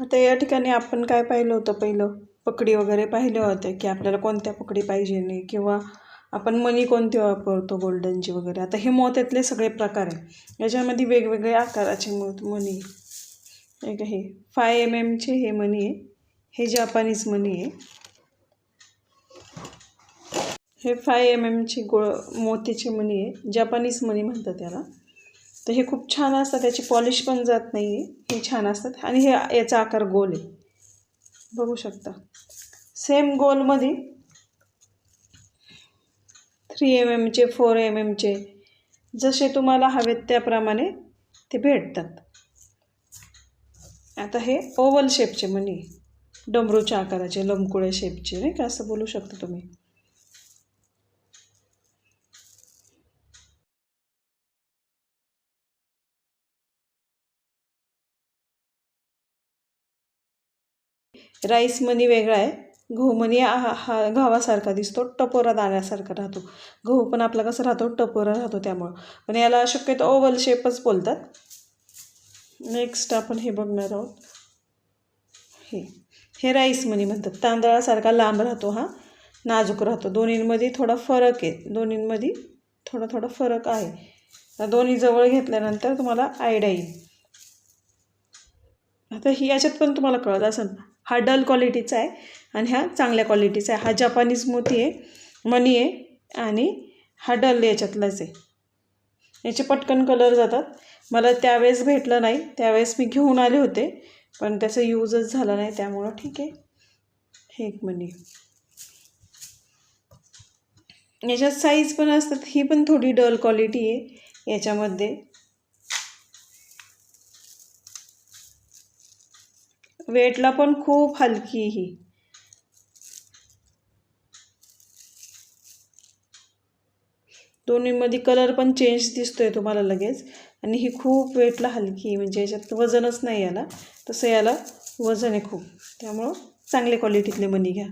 आता या ठिकाणी आपण काय पाहिलं होतं पहिलं? पकडी वगैरे पाहिले होते की आपल्याला कोणत्या पकडी पाहिजे नाही किंवा आपण मनी कोणते वापरतो गोल्डनची वगैरे? आता हे मोत्यातले सगळे प्रकार आहे याच्यामध्ये वेगवेगळे आकाराचे मोत मनी. आहे एक हे? फाय एम एमचे हे मनी आहे. हे जापानीज मनी आहे. हे फाय एम एमची गो मोतीचे मनी आहे. जपानीज मनी म्हणतात त्याला तर हे खूप छान असतात. त्याची पॉलिश पण जात नाही आहे हे छान असतात. आणि हे याचा आकार गोल आहे. बघू शकता. सेम गोलमध्ये थ्री एम एमचे फोर एम एमचे जसे तुम्हाला हवेत त्याप्रमाणे ते भेटतात. आता हे ओवल शेपचे म्हणे. डमरूच्या आकाराचे लंबकुळे शेपचे नाही का? असं बोलू शकता तुम्ही. राईस मनी वेगळा आहे. गहू मनी हा हा गव्हासारखा दिसतो टपोरा दाण्यासारखा राहतो. गहू पण आपला कसं राहतो टपोरा राहतो त्यामुळं. पण याला शक्यतो ओवल शेपच बोलतात. नेक्स्ट आपण हे बघणार आहोत. हे हे राईस मनी म्हणतात. तांदळासारखा लांब राहतो हा नाजूक राहतो. दोन्हींमध्ये थोडा फरक आहे. दोन्हींमध्ये थोडा थोडा फरक आहे. दोन्ही जवळ घेतल्यानंतर तुम्हाला आयडिया येईल. आता ही याच्यात पण तुम्हाला कळत असेल हा डल क्वालिटीचा आहे आणि हा चांगल्या क्वालिटीचा आहे. हा जपानीज मोती आहे मनी आहे आणि हा डल याच्यातलाच आहे. याचे पटकन कलर जातात. मला त्यावेळेस भेटलं नाही त्यावेळेस मी घेऊन आले होते पण त्याचा यूजच झाला नाही त्यामुळं ठीक आहे. हे एक मनी याच्यात साईज पण असतात ही पण थोडी डल क्वालिटी आहे याच्यामध्ये. वेटला पण खूप हलकी ही. दोन्हीमध्ये कलर पण चेंज दिसतोय तुम्हाला लगेच. आणि ही खूप वेटला हलकी म्हणजे याच्यात वजनच नाही याला. तसं याला वजन आहे खूप. त्यामुळं चांगल्या क्वालिटीतले मनी घ्या.